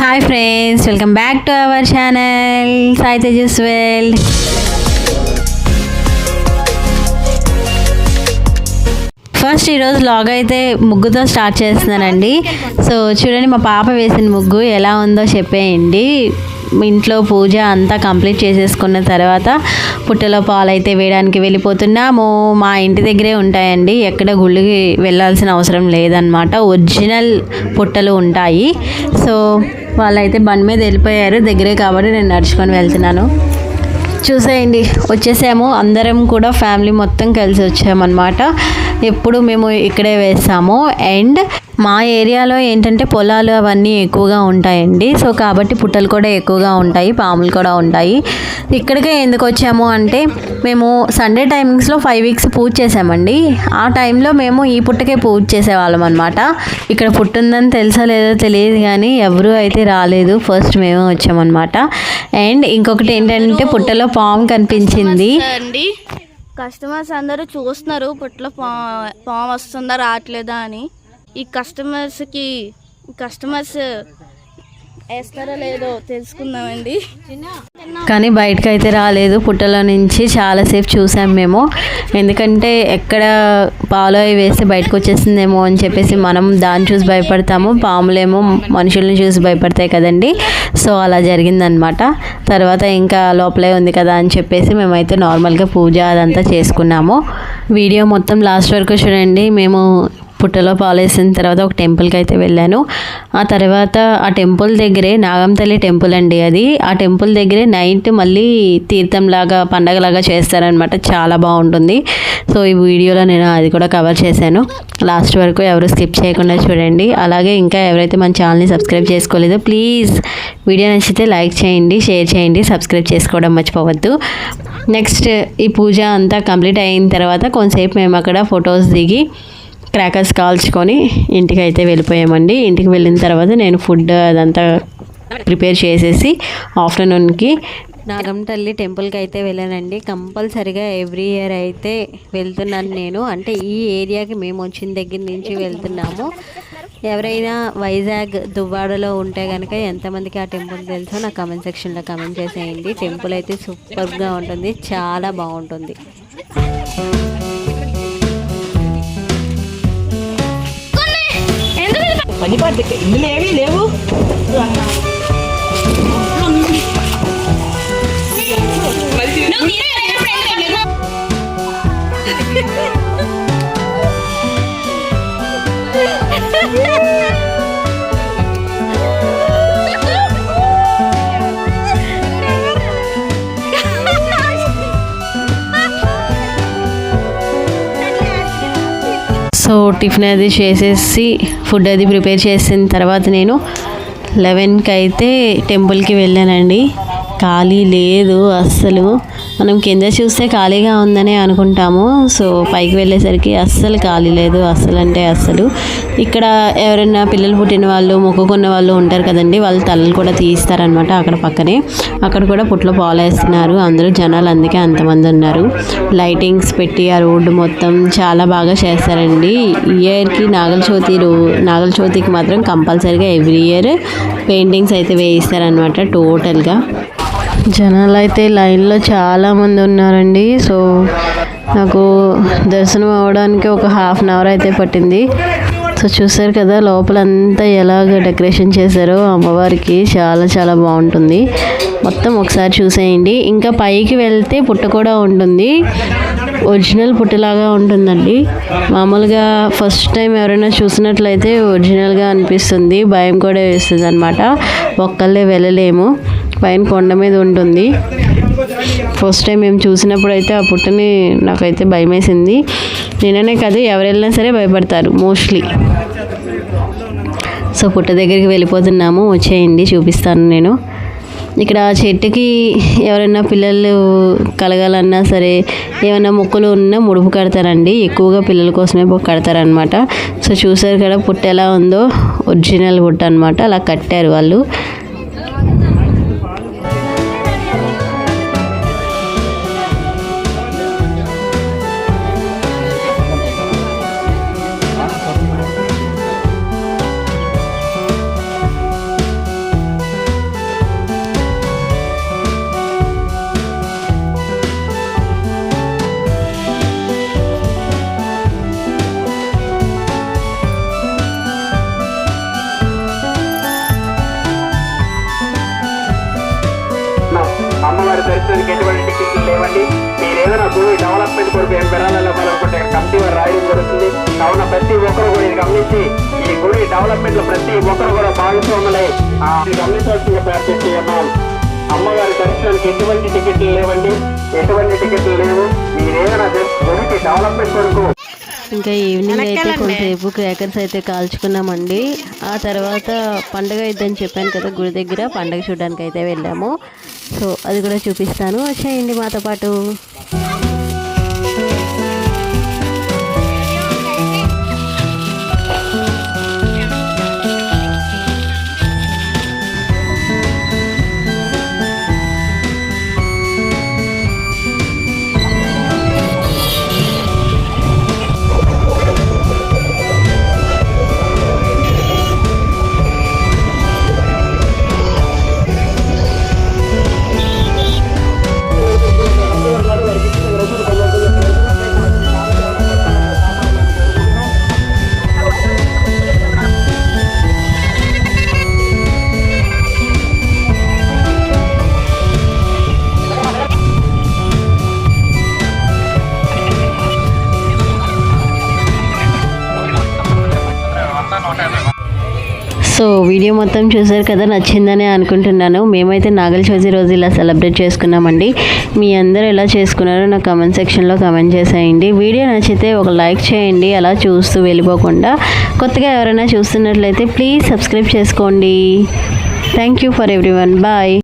Hi friends welcome back to our channel Sai Tejas world. First ఈరోజు లాగ్ అయితే ముగ్గుతో స్టార్ట్ చేస్తున్నానండి. సో చూడండి మా పాప వేసిన ముగ్గు ఎలా ఉందో చెప్పేయండి. ఇంట్లో పూజ అంతా కంప్లీట్ చేసేసుకున్న తర్వాత పుట్టలో పాలు అయితే వేయడానికి వెళ్ళిపోతున్నాము. మా ఇంటి దగ్గరే ఉంటాయండి. ఎక్కడ గుళ్ళకి వెళ్ళాల్సిన అవసరం లేదనమాట ఒరిజినల్ పుట్టలు ఉంటాయి. సో వాళ్ళైతే బండి మీద వెళ్ళిపోయారు. దగ్గరే కాబట్టి నేను నడుచుకొని వెళ్తున్నాను. చూసేయండి. వచ్చేసాము. అందరం కూడా ఫ్యామిలీ మొత్తం కలిసి వచ్చామన్నమాట. ఎప్పుడు మేము ఇక్కడే వేస్తాము అండ్ మా ఏరియాలో ఏంటంటే పొలాలు అవన్నీ ఎక్కువగా ఉంటాయండి. సో కాబట్టి పుట్టలు కూడా ఎక్కువగా ఉంటాయి పాములు కూడా ఉంటాయి. ఇక్కడికే ఎందుకు వచ్చాము అంటే మేము సండే టైమింగ్స్లో ఫైవ్ వీక్స్ పూజ చేసామండి ఆ టైంలో మేము ఈ పుట్టకే పూజ చేసేవాళ్ళం అనమాట ఇక్కడ పుట్టిందని తెలుసా లేదో తెలియదు కానీ ఎవరూ అయితే రాలేదు. ఫస్ట్ మేమే వచ్చామన్నమాట అండ్ ఇంకొకటి ఏంటంటే పుట్టలో పాము కనిపించింది. అండి. కస్టమర్స్ అందరూ చూస్తున్నారు పుట్టలో పా పాము వస్తుందా రావట్లేదా అని. ఈ కస్టమర్స్కి కస్టమర్స్ వేస్తారో లేదో తెలుసుకుందామండి. కానీ బయటకు అయితే రాలేదు. పుట్టలో నుంచి చాలాసేపు చూసాం మేము. ఎందుకంటే ఎక్కడ పాలు అవి వేస్తే బయటకు వచ్చేసిందేమో అని చెప్పేసి మనం దాన్ని చూసి భయపడతాము. పాములేమో మనుషుల్ని చూసి భయపడతాయి కదండి. సో అలా జరిగిందనమాట తర్వాత ఇంకా లోపలే ఉంది కదా అని చెప్పేసి మేమైతే నార్మల్గా పూజ అదంతా చేసుకున్నాము. వీడియో మొత్తం లాస్ట్ వరకు చూడండి. మేము పుట్టలో పాలేసిన తర్వాత ఒక టెంపుల్కి అయితే వెళ్ళాను. ఆ తర్వాత ఆ టెంపుల్ దగ్గరే నాగంతల్లి టెంపుల్ అండి అది. ఆ టెంపుల్ దగ్గరే నైట్ మళ్ళీ తీర్థంలాగా పండగలాగా చేస్తారనమాట చాలా బాగుంటుంది. సో ఈ వీడియోలో నేను అది కూడా కవర్ చేశాను. లాస్ట్ వరకు ఎవరు స్కిప్ చేయకుండా చూడండి. అలాగే ఇంకా ఎవరైతే మన ఛానల్ని సబ్స్క్రైబ్ చేసుకోలేదో ప్లీజ్ వీడియో నచ్చితే లైక్ చేయండి షేర్ చేయండి సబ్స్క్రైబ్ చేసుకోవడం మర్చిపోవద్దు. నెక్స్ట్ ఈ పూజ అంతా కంప్లీట్ అయిన తర్వాత కొంతసేపు మేము అక్కడ ఫొటోస్ దిగి క్రాకర్స్ కాల్చుకొని ఇంటికి అయితే వెళ్ళిపోయామండి. ఇంటికి వెళ్ళిన తర్వాత నేను ఫుడ్ అదంతా ప్రిపేర్ చేసేసి ఆఫ్టర్నూన్కి నాగంటల్లి టెంపుల్కి అయితే వెళ్ళానండి. కంపల్సరిగా ఎవ్రీ ఇయర్ అయితే వెళ్తున్నాను నేను. అంటే ఈ ఏరియాకి మేము వచ్చిన దగ్గర నుంచి వెళ్తున్నాము. ఎవరైనా వైజాగ్ దువ్వాడలో ఉంటే కనుక ఎంతమందికి ఆ టెంపుల్ తెలుసో నా కమెంట్ సెక్షన్లో కమెంట్ చేసేయండి. టెంపుల్ అయితే సూపర్గా ఉంటుంది. చాలా బాగుంటుంది. పని పాట ఇందులో ఏమీ లేవు సో టిఫిన్ అది చేసేసి ఫుడ్ అది ప్రిపేర్ చేసిన తర్వాత నేను లెవెన్కి అయితే టెంపుల్కి వెళ్ళానండి. ఖాళీ లేదు అస్సలు. మనం కింద చూస్తే ఖాళీగా ఉందని అనుకుంటాము. సో పైకి వెళ్ళేసరికి అస్సలు ఖాళీ లేదు. అస్సలు అంటే అస్సలు. ఇక్కడ ఎవరైనా పిల్లలు పుట్టిన వాళ్ళు మొక్కుకున్న వాళ్ళు ఉంటారు కదండి. వాళ్ళు తలలు కూడా తీస్తారనమాట అక్కడ పక్కనే. అక్కడ కూడా పుట్లో పాలేస్తున్నారు. అందరూ జనాలు అందుకే అంతమంది ఉన్నారు. లైటింగ్స్ పెట్టి ఆ రోడ్డు మొత్తం చాలా బాగా చేస్తారండి. ఇయర్కి నాగల చవితి రో- నాగల చవితికి మాత్రం కంపల్సరీగా ఎవ్రీ ఇయర్ పెయింటింగ్స్ అయితే వేయిస్తారనమాట టోటల్గా. జనాలు అయితే లైన్లో చాలా మంది ఉన్నారండి. సో నాకు దర్శనం అవ్వడానికి ఒక హాఫ్ అన్ అవర్ అయితే పట్టింది. సో చూసారు కదా లోపలంతా ఎలాగ డెకరేషన్ చేశారో అమ్మవారికి చాలా చాలా బాగుంటుంది. మొత్తం ఒకసారి చూసేయండి. ఇంకా పైకి వెళ్తే పుట్ట కూడా ఉంటుంది. ఒరిజినల్ పుట్టలాగా ఉంటుందండి. మామూలుగా ఫస్ట్ టైం ఎవరైనా చూసినట్లయితే ఒరిజినల్గా అనిపిస్తుంది. భయం కూడా వేస్తుంది అనమాట ఒక్కళ్ళే వెళ్ళలేము. పైన కొండ మీద ఉంటుంది. ఫస్ట్ టైం మేము చూసినప్పుడు అయితే ఆ పుట్టని నాకైతే భయం వేసింది నేననే కాదు ఎవరు వెళ్ళినా సరే భయపడతారు మోస్ట్లీ సో పుట్ట దగ్గరికి వెళ్ళిపోతున్నాము. వచ్చేయండి చూపిస్తాను నేను. ఇక్కడ చెట్టుకి ఎవరైనా పిల్లలు కలగాలన్నా సరే ఏమైనా మొక్కలు ఉన్నా ముడుపు కడతారండి. ఎక్కువగా పిల్లల కోసమే కడతారనమాట సో చూసారు కదా పుట్ట ఎలా ఉందో? ఒరిజినల్ పుట్ట అనమాట అలా కట్టారు వాళ్ళు. అమ్మవారి దర్శనానికి ఎటువంటి టికెట్లు లేవండి. మీరు ఏదైనా భూమి డెవలప్మెంట్ కొరకు ఏం పెరాలనుకుంటే ఇక్కడ కమిటీ వారు రాయడం జరుగుతుంది. కావున ప్రతి ఒక్కరు కూడా ఇది గమనించి ఈ గుడి డెవలప్మెంట్లో ప్రతి ఒక్కరు కూడా భాగస్వాములై ఆ, ఇది గమనించాల్సిందిగా ప్రార్థిస్తున్నాం అమ్మవారి దర్శనానికి ఎటువంటి టికెట్లు లేవండి. ఎటువంటి టికెట్లు లేవు. మీరు ఏదైనా గుడికి డెవలప్మెంట్ కొరకు ఇంకా ఈవినింగ్ అయితే కొంతసేపు క్రాకర్స్ అయితే కాల్చుకున్నామండి. ఆ తర్వాత పండగ అయిద్దని చెప్పాను కదా గుడి దగ్గర పండగ చూడడానికి అయితే వెళ్ళాము. సో అది కూడా చూపిస్తాను. వచ్చేయండి మాతో పాటు. సో వీడియో మొత్తం చూసారు కదా నచ్చిందని అనుకుంటున్నాను. మేమైతే నాగల చవితి రోజు ఇలా సెలబ్రేట్ చేసుకున్నామండి. మీ అందరూ ఎలా చేసుకున్నారో నా కమెంట్ సెక్షన్లో కమెంట్ చేసేయండి. వీడియో నచ్చితే ఒక లైక్ చేయండి అలా చూస్తూ వెళ్ళిపోకుండా. కొత్తగా ఎవరైనా చూస్తున్నట్లయితే ప్లీజ్ సబ్స్క్రైబ్ చేసుకోండి. Thank you for everyone bye.